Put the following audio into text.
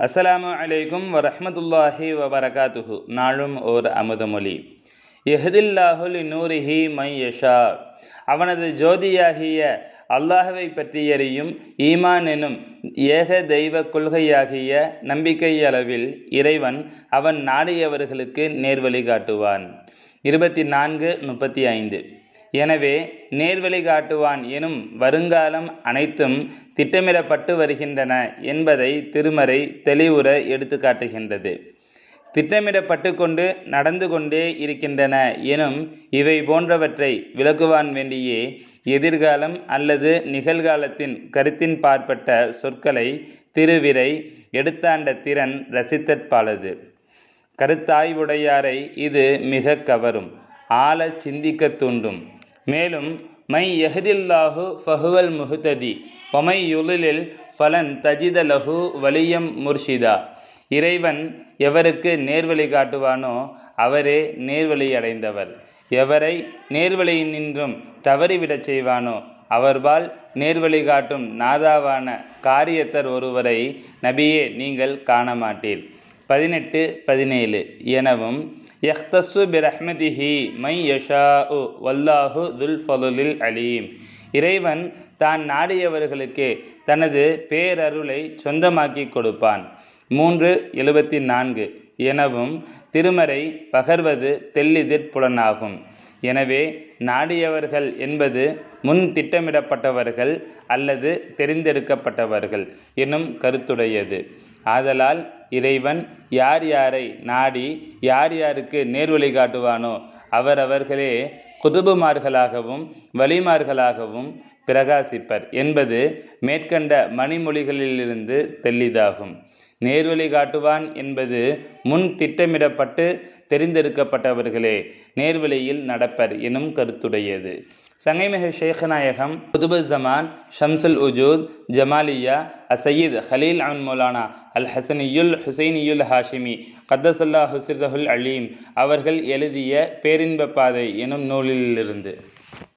அஸ்ஸலாமு அலைக்கும் வரஹ்மத்துல்லாஹி வபரகாத்துஹு நாளும் ஓர் அமுதமொழி எஹதில்லாஹுல் நூரிஹி மை யஷா அவனது ஜோதியாகிய அல்லாஹுவை பற்றியறியும் ஈமான் எனும் ஏக தெய்வ கொள்கையாகிய நம்பிக்கையளவில் இறைவன் அவன் நாடியவர்களுக்கு நேர்வழி காட்டுவான் இருபத்தி நான்கு முப்பத்தி ஐந்து எனவே நேர்வழி காட்டுவான் எனும் வருங்காலம் அனைத்தும் திட்டமிடப்பட்டு வருகின்றன என்பதை திருமறை தெளிவுற எடுத்து காட்டுகின்றது. திட்டமிடப்பட்டு கொண்டு நடந்து கொண்டே இருக்கின்றன எனும் இவை போன்றவற்றை விளக்குவான் வேண்டியே எதிர்காலம் அல்லது நிகழ்காலத்தின் கருத்தின் பார்ப்பட்ட சொற்களை திருவிரை எடுத்தாண்ட திறன் ரசித்தற்பாலது. கருத்தாய்வுடையாரை இது மிக கவரும். ஆழச் சிந்திக்கத் தூண்டும். மேலும் மை யஹதில்லாஹு ஃபஹுவல் முஹுததி ஒமை யுலிலில் ஃபலன் தஜித லஹு வலியம் முர்ஷிதா. இறைவன் எவருக்கு நேர்வழி காட்டுவானோ அவரே நேர்வழி அடைந்தவர். எவரை நேர்வழியினின்றும் தவறிவிடச் செய்வானோ அவர்பால் நேர்வழி காட்டும் நாதாவான காரியத்தர் ஒருவரை நபியே நீங்கள் காண மாட்டீர் பதினெட்டு பதினேழு எனவும் யஹ்தஸ்ஸு பிரஹ்மதிஹி மை யஷா உ வல்லாஹு துல் ஃபலுலில் அலீம் இறைவன் தான் நாடியவர்களுக்கே தனது பேரருளை சொந்தமாக்கி கொடுப்பான். மூன்று எழுபத்தி நான்கு. எனவும் திருமறை பகர்வது தெல்லிதிற் புலனாகும். எனவே நாடியவர்கள் என்பது முன் திட்டமிடப்பட்டவர்கள் அல்லது தெரிந்தெடுக்கப்பட்டவர்கள் எனும் கருத்துடையது. ஆதலால் இறைவன் யார் யாரை நாடி யார் யாருக்கு நேர்வழி காட்டுவானோ அவரவர்களே குதுபுமார்களாகவும் வலிமார்களாகவும் பிரகாசிப்பர் என்பது மேற்கண்ட மணிமொழிகளிலிருந்து தெளிதாகும். நேர்வழி காட்டுவான் என்பது முன் திட்டமிடப்பட்டு தெரிந்தெடுக்கப்பட்டவர்களே நேர்வழியில் நடப்பர் எனும் கருத்துடையது. சங்கைமிகு ஷேഖநாயகம் குதுபு ஜமான் ஷம்சுல் உஜூத் ஜமாலியா அசயீத் ஹலீல் அன் மௌலானா அல் ஹசனியுல் ஹுசைனியுல் ஹாஷிமி கத்தசல்லா ஹுசிரஹுல் அலீம். அவர்கள் எழுதிய பேரின்ப பாதை எனும் நூலிலிருந்து.